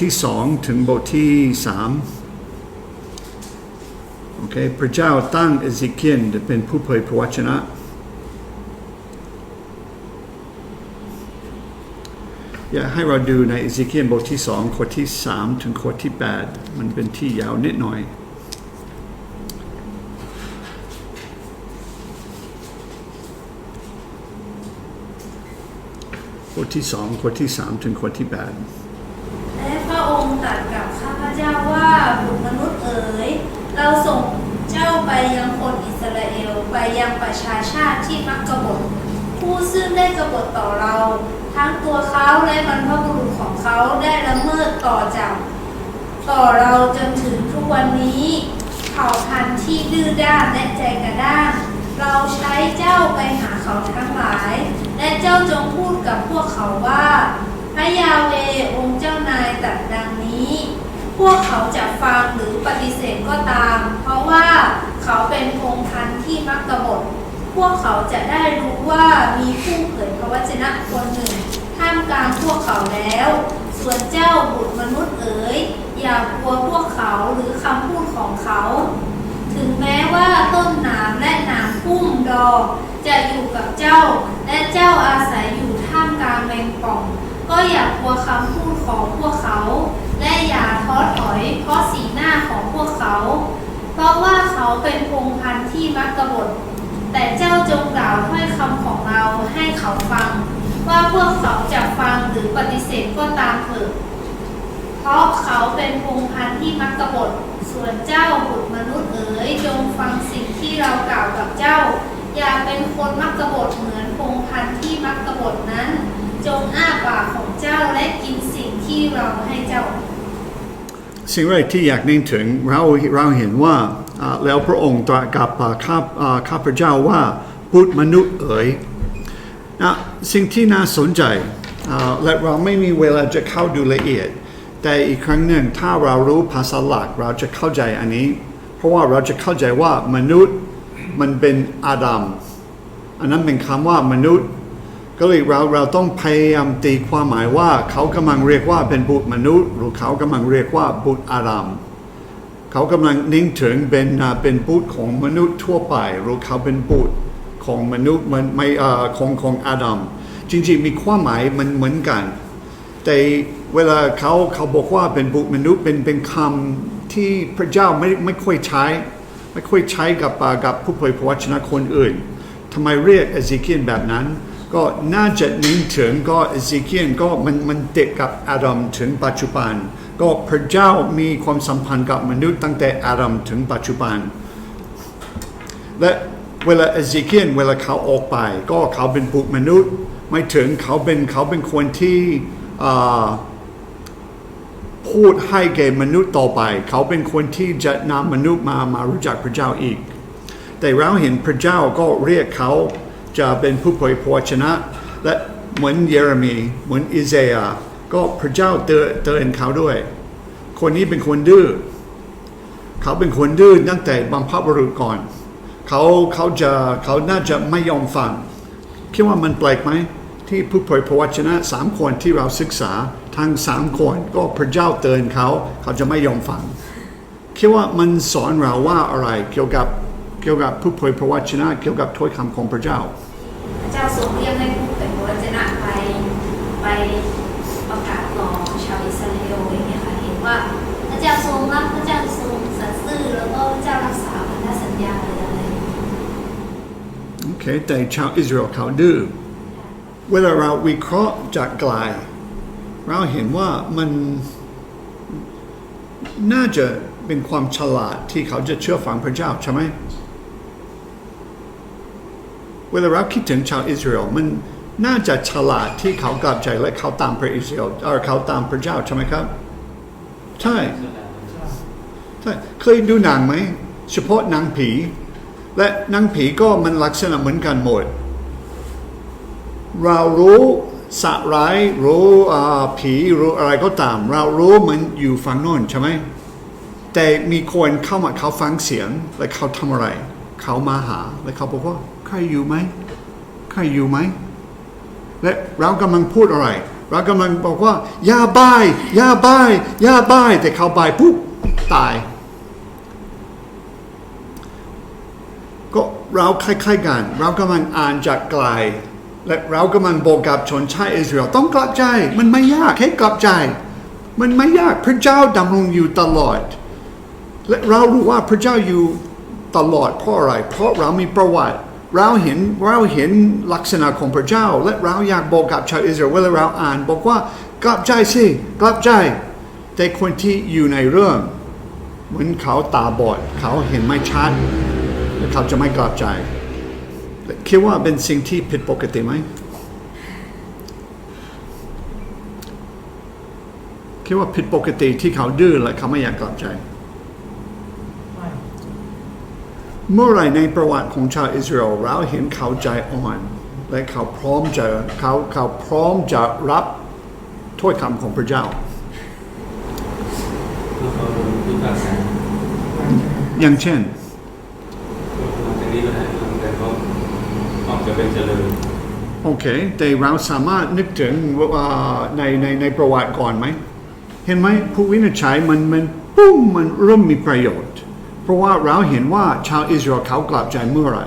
ที่สองถึงบทที่สามโอเคพระเจ้าตั้งเอซิเคียนเป็นผู้เผยพระวจนะ อยากให้เราดูในเอซิเคียนบทที่สองข้อที่สามถึงข้อที่แปดมันเป็นที่ยาวนิดหน่อยข้อที่สองข้อที่สามถึงข้อที่แปด และพระองค์ตรัสกับข้าพเจ้าว่า บุตรมนุษย์เอ๋ย เราส่งเจ้าไปยังคนอิสราเอลไปยังประชาชาติที่มักกบฏผู้ซึ่งได้กบฏต่อเรา ทั้งตัวเขาและบรรพบุรุษของเขาได้ละเมิดต่อจากต่อเราจนถึงทุกวันนี้เผ่าพันธุ์ที่ดื้อด้านและใจกระด้างเราใช้เจ้าไปหาเขาทั้งหลาย และเจ้าจงพูดกับพวกเขาว่าพระยาเวองค์เจ้านายตัด พวกเขาจะฟังหรือปฏิเสธก็ตาม เพราะว่าเขาเป็นพงศ์พันที่มักกบฏพวกเขาจะได้รู้ว่ามีผู้เผยพระวจนะคนหนึ่งท่ามกลางพวกเขาแล้ว ส่วนเจ้าบุตรมนุษย์เอ๋ยอย่ากลัวพวกเขาหรือคำพูดของเขา ถึงแม้ว่าต้นหนามและหนามพุ่มดอกจะอยู่กับเจ้า และเจ้าอาศัยอยู่ท่ามกลางแมงป่อง ก็อย่ากลัวคำพูดของพวกเขา และอย่าท้อถอย เพราะสีหน้าของพวกเขา เพราะว่าเขาเป็นพงพันธุ์ที่มักกบฏแต่เจ้าจงกล่าวถ้อยคำของเราให้เขาฟัง ว่าพวกเขาจะฟังหรือปฏิเสธก็ตามเถิดเพราะเขาเป็นพงพันธุ์ที่มักกบฏส่วนเจ้าบุตรมนุษย์เอ๋ยจงฟังสิ่งที่เรากล่าวกับเจ้า อย่าเป็นคนมักกบฏเหมือนพงพันธุ์ที่มักกบฏนั้น จงอ้าปากของเจ้าและกินสิ่งที่เราให้เจ้า สิ่งแรกที่อยากเน้นถึงเราเราเห็นว่าแล้วพระองค์ตรัสกับอ่าข้าข้าพเจ้าว่าบุตรมนุษย์เอ๋ยนะสิ่งที่น่าสนใจและเราไม่มีเวลาจะเข้าดูละเอียด แต่อีกครั้งหนึ่งถ้าเรารู้ภาษาหลักเราจะเข้าใจอันนี้ เพราะว่าเราจะเข้าใจว่ามนุษย์มันเป็นอาดัมอันนั้นเป็นคำว่ามนุษย์ ก็เลยเราเราต้องพยายามตีความหมายว่าเขากำลังเรียกว่าเป็นบุตรมนุษย์ หรือเขากำลังเรียกว่าบุตรอาดัมเขากำลังนิ่งถึงเป็นเป็นบุตรของมนุษย์ทั่วไป หรือเขาเป็นบุตรของมนุษย์มันไม่ของของอาดัมจริงๆมีความหมายมันเหมือนกัน แต่เวลาเขาเขาบอกว่าเป็นบุตรมนุษย์เป็นเป็นคำที่พระเจ้าไม่ไม่ค่อยใช้ ไม่ค่อยใช้กับกับผู้เผยพระวจนะคนอื่นทำไมเรียกเอซิเคียนแบบนั้น ก็น่าจะนิ่งถึงก็เอซิเคียนก็มันมันติดกับอาดัมถึงปัจจุบัน ก็พระเจ้ามีความสัมพันธ์กับมนุษย์ตั้งแต่อาดัมถึงปัจจุบัน และเวลาเอซิเคียนเวลาเขาออกไป ก็เขาเป็นบุตรมนุษย์ ไม่ถึงเขาเป็นเขาเป็นคนที่อ่าพูดให้แก่มนุษย์ต่อไป เขาเป็นคนที่จะนำมนุษย์มามารู้จักพระเจ้าอีก แต่เราเห็นพระเจ้าก็เรียกเขา จะเป็นผู้เผยพระวจนะ และเหมือนเยเรมีเหมือนอิเซยาก็พระเจ้าเตือนเขาด้วย คนนี้เป็นคนดื้อเขาเป็นคนดื้อตั้งแต่บรรพบุรุษก่อน เขาเขาจะเขาน่าจะไม่ยอมฟังคิดว่ามันแปลกไหมที่ผู้เผยพระวจนะสามคนที่เราศึกษาทั้งสามคนก็พระเจ้าเตือนเขา เขาจะไม่ยอมฟังคิดว่ามันสอนเราว่าอะไรเกี่ยวกับ กี่ยวกับผู้เผยพระวจนะเกี่ยวกับถ้อยคำของพระเจ้า พระเจ้าทรงเรียกให้ผู้เป็นพระวจนะไปไปประกาศต่อชาวอิสราเอลอย่างเงี้ยค่ะเห็นว่าพระเจ้าทรงรักพระเจ้าทรงสัตย์ซื่อแล้วก็พระเจ้ารักษาพันธสัญญาอะไรอะไรโอเคแต่ชาวอิสราเอลเขาดื้อเวลาเราวิเคราะห์จากไกลเราเห็นว่ามันน่าจะเป็นความฉลาดที่เขาจะเชื่อฟังพระเจ้าใช่ไหม เวลาเราคิดถึงชาวอิสราเอลมันน่าจะฉลาดที่เขากลับใจและเขาตามพระอิสราเอลเออเขาตามพระเจ้าใช่ไหมครับ ใช่ใช่เคยดูหนังไหมเฉพาะนังผี และนังผีก็มันลักษณะเหมือนกันหมด เรารู้สัตว์ร้ายรู้ผีรู้อะไรก็ตาม เรารู้มันอยู่ฝั่งโน้นใช่ไหมแต่มีคนเข้ามาเขาฟังเสียงและเขาทำอะไร เขามาหา และเขาบอกว่าใครอยู่ไหมใครอยู่ไหม และเรากำลังพูดอะไร เรากำลังบอกว่า อย่าบาย อย่าบาย อย่าบาย แต่เขาบายปุ๊บตาย ก็เราคล้ายๆกัน เรากำลังอ่านจากไกล และเรากำลังบอกกับชนชาติอิสราเอลต้องกลับใจ มันไม่ยากแค่กลับใจ มันไม่ยากพระเจ้าดำรงอยู่ตลอด และเรารู้ว่าพระเจ้าอยู่ ตลอดเพราะอะไร เพราะเรามีประวัติ เราเห็นเราเห็นลักษณะของพระเจ้า และเราอยากบอกกับชาวอิสราเอลเวลาเราอ่านบอกว่ากลับใจสิกลับใจ แต่คนที่อยู่ในเรื่องเหมือนเขาตาบอด เขาเห็นไม่ชัดและเขาจะไม่กลับใจคิดว่าเป็นสิ่งที่ผิดปกติไหมคิดว่าผิดปกติที่เขาดื้อและเขาไม่อยากกลับใจ ไม่ เมื่อไรในประวัติของชาวอิสราเอลเราเห็นเขาใจอ่อน และเขาพร้อมจะเขาเขาพร้อมจะรับถ้อยคำของพระเจ้าอย่างเช่นโอเค แต่เราสามารถนึกถึงว่าในในในประวัติก่อนไหม เห็นไหมผู้วินิจฉัยมันมันปุ้มมันเริ่มมีประโยชน์ เพราะว่าเราเห็นว่าชาวอิสราเอลเขากลับใจเมื่อไร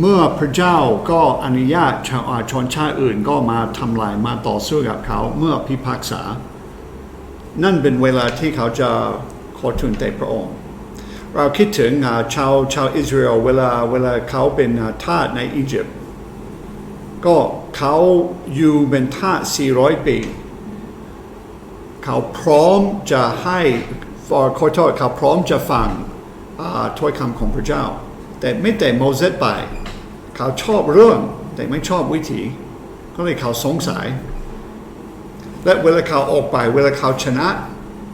เมื่อพระเจ้าก็อนุญาตชาวอาชนชาติอื่นก็มาทำลายมาต่อสู้กับเขาเมื่อพิพากษา นั่นเป็นเวลาที่เขาจะขอทูลเตพระองค์ เราคิดถึงชาวชาวอิสราเอลเวลาเวลาเขาเป็นทาสในอียิปต์ก็เขาอยู่เป็นทาส400 ปี เขาพร้อมจะให้ ขอโทษเขาพร้อมจะฟังอ่าถ้อยคำของพระเจ้า แต่ไม่แต่โมเสสไป เขาชอบเรื่องแต่ไม่ชอบวิธี ก็เลยเขาสงสัย และเวลาเขาออกไป เวลาเขาชนะ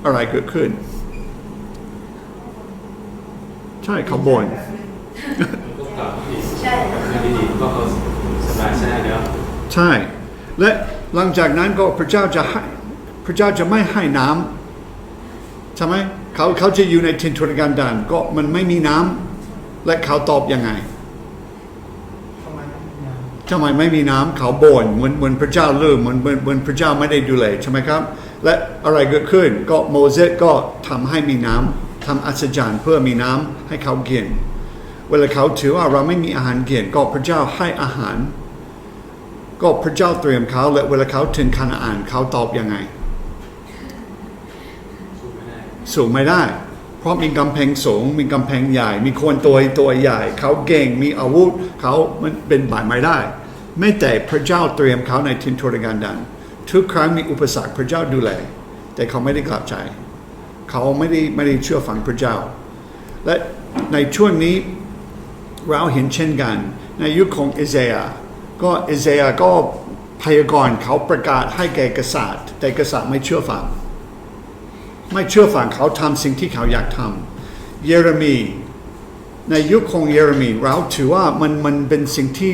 อะไรเกิดขึ้น ใช่เขาบ่นมันก็กลับอีกใช่ไม่ได้ดีก็เขาสบายใจแล้วใช่ และหลังจากนั้นก็พระเจ้าจะให้พระเจ้าจะไม่ให้น้ำ ใช่ไหมเขาเขาจะอยู่ในทินทุรกันดารก็มันไม่มีน้ำและเขาตอบยังไงทำไมไม่มีน้ำทำไมไม่มีน้ำเขาบ่นเหมือนเหมือนพระเจ้าลืมเหมือนเหมือนเหมือนพระเจ้าไม่ได้ดูแลใช่ไหมครับ และอะไรเกิดขึ้นก็โมเสสก็ทำให้มีน้ำทำอัศจรรย์เพื่อมีน้ำให้เขากินเวลาเขาถือว่าเราไม่มีอาหารกินก็พระเจ้าให้อาหาร ก็พระเจ้าเตรียมเขาและเวลาเขาถึงคานาอานเขาตอบยังไง สูงไม่ได้ เพราะมีกำแพงสูง มีกำแพงใหญ่ มีคนตัวตัวใหญ่ เขาเก่งมีอาวุธเขามันเป็นบ่ายไม่ได้ ไม่แต่พระเจ้าเตรียมเขาในทินทุรกันดารทุกครั้งมีอุปสรรคพระเจ้าดูแล แต่เขาไม่ได้กลับใจ เขาไม่ได้ไม่ได้เชื่อฟังพระเจ้า และในช่วงนี้เราเห็นเช่นกัน ในยุคของเอเซยก็เอเซยก็พยากรณ์เขาประกาศให้แก่กษัตริย์ แต่กษัตริย์ไม่เชื่อฟัง ไม่เชื่อฟังเขาทำสิ่งที่เขาอยากทำเยเรมีในยุคของเยเรมีเราถือว่ามันมันเป็นสิ่งที่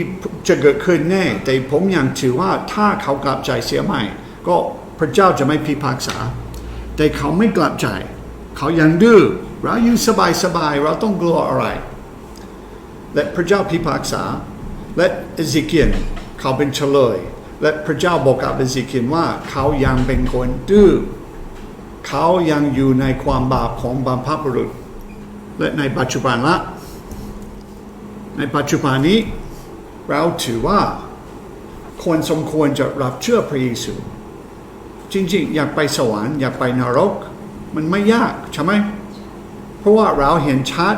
จะเกิดขึ้นแน่ แต่ผมยังถือว่าถ้าเขากลับใจเสียใหม่ ก็พระเจ้าจะไม่พิพากษา แต่เขาไม่กลับใจ เขายังดื้อเราอยู่สบายสบายเราต้องกลัวอะไร และพระเจ้าพิพากษา และเอซิเกียนเขาเป็นเฉลย และพระเจ้าบอกกับเอซิเกียนว่าเขายังเป็นคนดื้อ เขายังอยู่ในความบาปของบรรพบุรุษ และในปัจจุบันละ ในปัจจุบันนี้ เราถือว่าคนสมควรจะรับเชื่อพระเยซู จริงๆ อยากไปสวรรค์อยากไปนรก มันไม่ยากใช่ไหมเพราะว่าเราเห็นชัด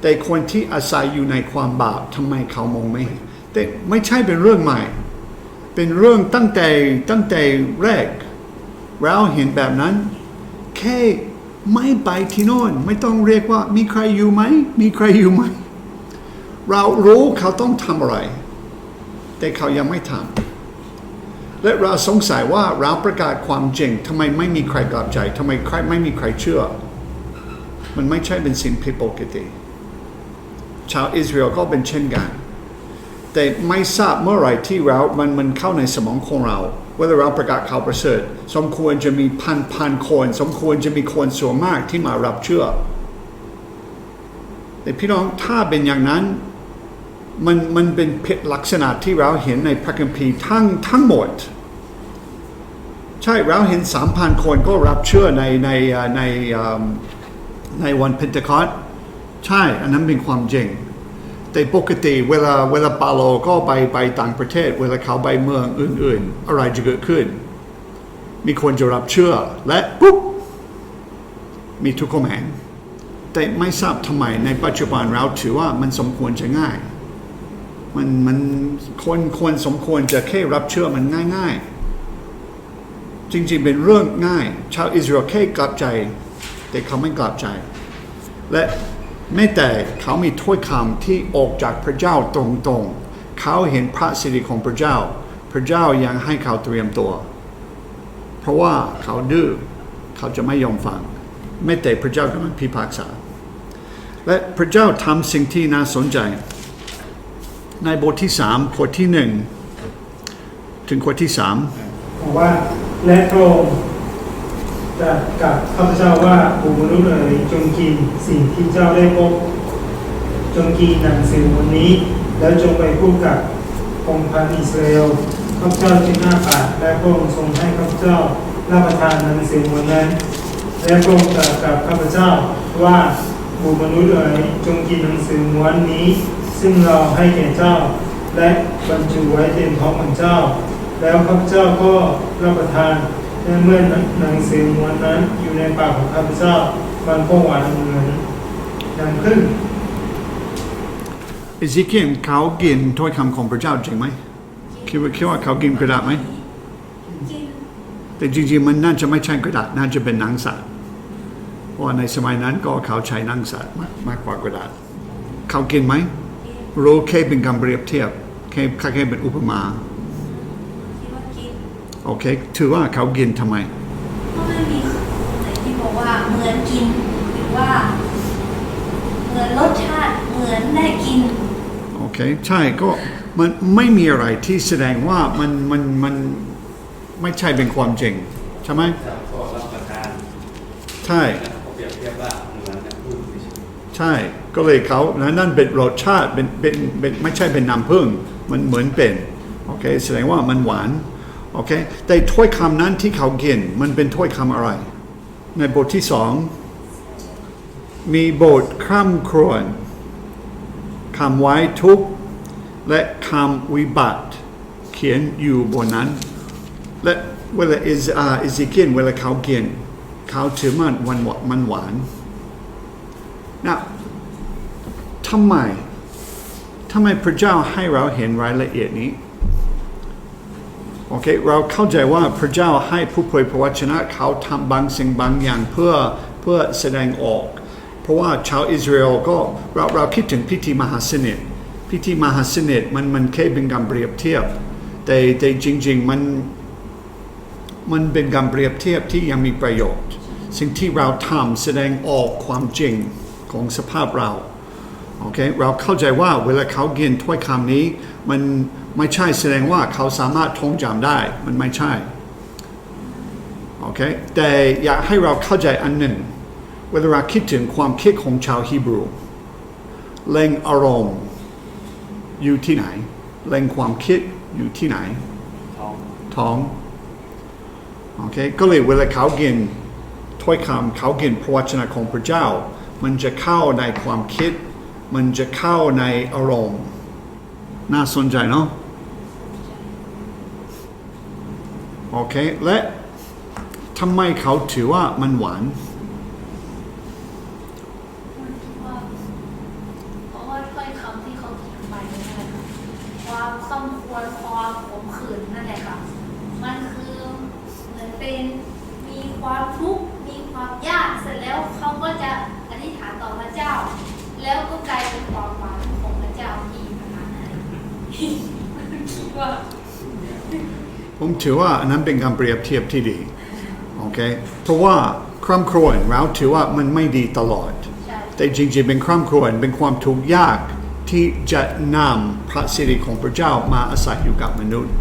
แต่คนที่อาศัยอยู่ในความบาปทำไมเขามองไม่เห็นแต่ไม่ใช่เป็นเรื่องใหม่ เป็นเรื่องตั้งแต่ตั้งแต่แรกเราเห็นแบบนั้น แค่ไม่ไปที่โน่นไม่ต้องเรียกว่า มีใครอยู่ไหม มีใครอยู่ไหม เรารู้เขาต้องทำอะไร แต่เขายังไม่ทำและเราสงสัยว่าเราประกาศความจริงทำไมไม่มีใครกลับใจทำไมใครไม่มีใครเชื่อ มันไม่ใช่เป็นสิ่งผิดปกติ ชาวอิสราเอลก็เป็นเช่นกัน แต่ไม่ทราบเมื่อไหร่ที่เรา มันมันเข้าในสมองของเรา ว่าเราประกาศข่าวประเสริฐสมควรจะมีพันพันคน สมควรจะมีคนส่วนมากที่มารับเชื่อ แต่พี่น้องถ้าเป็นอย่างนั้นมันมันเป็นเพศลักษณะที่เราเห็นในพระคัมภีร์ทั้งทั้งหมด ใช่เราเห็นสามพันคนก็รับเชื่อในในในในวันเพนเทคอสใช่ อันนั้นเป็นความจริง แต่ปกติเวลาเวลาปาโลก็ไปไปต่างประเทศ เวลาเขาไปเมืองอื่น ๆ อะไรจะเกิดขึ้น มีคนจะรับเชื่อและปุ๊บมีทุกขแหงแต่ไม่ทราบทำไมในปัจจุบันเราถือว่ามันสมควรจะง่าย มันมันคนควรสมควรจะแค่รับเชื่อมันง่าย ๆ จริงๆเป็นเรื่องง่าย ชาวอิสราเอลแค่กลับใจ แต่เขาไม่กลับใจ และ แม้แต่เขามีถ้อยคำที่ออกจากพระเจ้าตรงๆ เขาเห็นพระสิริของพระเจ้า พระเจ้ายังให้เขาเตรียมตัว เพราะว่าเขาดื้อเขาจะไม่ยอมฟัง ไม่แต่พระเจ้ากำลังพิพากษา และพระเจ้าทำสิ่งที่น่าสนใจ ในบทที่สามบทที่หนึ่งถึงบทที่สามบอกว่าและพระองค์ ตรัสกับข้าพเจ้าว่าบุมนุษย์เอ๋ยจงกินสิ่งที่เจ้าได้พบ จงกินหนังสือวันนี้ แล้วจงไปพูดกับองค์พันอิสราเอลข้าพเจ้าจึงหน้าปากและพระองค์ทรงให้ข้าพเจ้ารับประทานหนังสือวันนั้น และพระองค์ตรัสกับข้าพเจ้าว่าบุมนุษย์เอ๋ยจงกินหนังสือม้วนนี้ ซึ่งเราให้แก่เจ้า และบรรจุไว้เต็มท้องของเจ้า แล้วข้าพเจ้าก็รับประทาน เมื่อหนังสือม้วนนั้นอยู่ในปากของข้าพเจ้ามันก็หวานเหมือนน้ำผึ้งอิซิเกียนเขากินถ้อยคำของพระเจ้าจริงไหมคิดว่าคิดว่าเขากินกระดาษไหมกินแต่จริงๆมันน่าจะไม่ใช่กระดาษน่าจะเป็นหนังสัตว์เพราะว่าในสมัยนั้นก็เขาใช้หนังสัตว์มากมากกว่ากระดาษ เขากินไหมกินรู้แค่เป็นการเปรียบเทียบแค่แค่เป็นอุปมาคิดว่ากิน โอเค ถือว่าเขากินทำไมก็ไม่มีไหนที่บอกว่าเหมือนกินหรือว่า เหมือนรสชาติเหมือนได้กิน โอเค ใช่ก็มันไม่มีอะไรที่แสดงว่ามันมันมันไม่ใช่เป็นความจริง ใช่ไหมจากขอรับประทานใช่ แล้วเขาเปรียบเทียบว่าเหมือนน้ำผึ้งเฉยใช่ก็เลยเขานะนั่นเป็นรสชาติเป็นเป็นเป็นไม่ใช่เป็นน้ำผึ้งมันเหมือนเป็น โอเค แสดงว่ามันหวาน โอเคแต่ถ้อยคำนั้นที่เขากินมันเป็นถ้อยคำอะไร ในบทที่สองมีบทคร่ำครวญคำไว้ทุกและคำวิบัติเขียนอยู่บนนั้น และเวลาอิสอาอิซิเกียนเวลาเขาเกินเขาถือมันมันหวานมันหวานนะทำไมทำไมพระเจ้าให้เราเห็นรายละเอียดนี้ โอเคเราเข้าใจว่าพระเจ้าให้ผู้เผยพระวจนะเขาทำบางสิ่งบางอย่างเพื่อเพื่อแสดงออก เพราะว่าชาวอิสราเอลก็เราเราคิดถึงพิธีมหาสนิทพิธีมหาสนิทมันมันแค่เป็นการเปรียบเทียบ แต่แต่จริง ๆ มันมันเป็นการเปรียบเทียบที่ยังมีประโยชน์ สิ่งที่เราทำแสดงออกความจริงของสภาพเราโอเคเราเข้าใจว่าเวลาเขากินถ้อยคำนี้ มันไม่ใช่แสดงว่าเขาสามารถท่องจำได้ มันไม่ใช่โอเคแต่อยากให้เราเข้าใจอันหนึ่ง เวลาเราคิดถึงความคิดของชาวฮีบรูแรงอารมณ์อยู่ที่ไหนแรงความคิดอยู่ที่ไหนๆท้องท้องโอเคก็เลยเวลาเขากินถ้อยคำเขากินพระวจนะของพระเจ้า มันจะเข้าในความคิด มันจะเข้าในอารมณ์ น่าสนใจเนาะโอเค และทำไมเขาถือว่ามันหวาน เพราะว่าถ้อยคำที่เขาเขียนไปนั่นแหละค่ะความคำควรความขมขื่นนั่นแหละค่ะ มันคือเหมือนเป็นมีความทุกข์มีความยากเสร็จแล้วเขาก็จะอธิษฐานต่อพระเจ้า แล้วก็กลายเป็นความหวานของพระเจ้าที่ประทานให้ คิดว่า ผมถือว่าอันนั้นเป็นการเปรียบเทียบที่ดีโอเคเพราะว่าคร่ำครวญเราถือว่ามันไม่ดีตลอดใช่แต่จริงๆเป็นคร่ำครวญเป็นความทุกข์ยากที่จะนำพระสิริของพระเจ้ามาอาศัยอยู่กับมนุษย์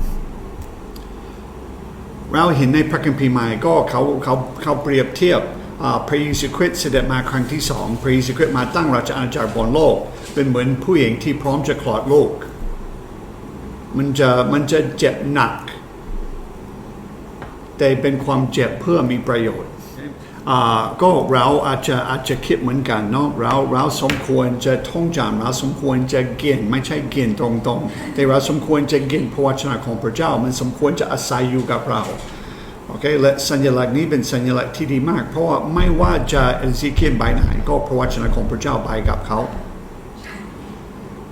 เราเห็นในพระคัมภีร์ใหม่ก็เขาเขาเขาเปรียบเทียบอ่าพระเยซูคริสต์เสด็จมาครั้งที่สองพระเยซูคริสต์มาตั้งราชอาณาจักรบนโลก เป็นเหมือนผู้หญิงที่พร้อมจะคลอดลูก มันจะมันจะเจ็บหนัก แต่เป็นความเจ็บเพื่อมีประโยชน์ก็เราอาจจะอาจจะคิดเหมือนกันเนาะเราเราสมควรจะท่องจำเราสมควรจะเกินไม่ใช่เกินตรงๆ แต่เราสมควรจะเกินพระวจนะของพระเจ้า มันสมควรจะอาศัยอยู่กับเราโอเคและสัญลักษณ์นี้เป็นสัญลักษณ์ที่ดีมาก เพราะว่าไม่ว่าจะเอซิเคียนไปไหนก็พระวจนะของพระเจ้าไปกับเขา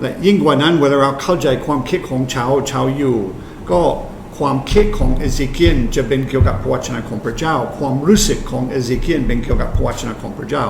และยิ่งกว่านั้นเวลาเราเข้าใจความคิดของชาวชาวอยู่ ก็ ความคิดของเอซิเคียนจะเป็นเกี่ยวกับพระวจนะของพระเจ้า ความรู้สึกของเอซิเคียนเป็นเกี่ยวกับพระวจนะของพระเจ้า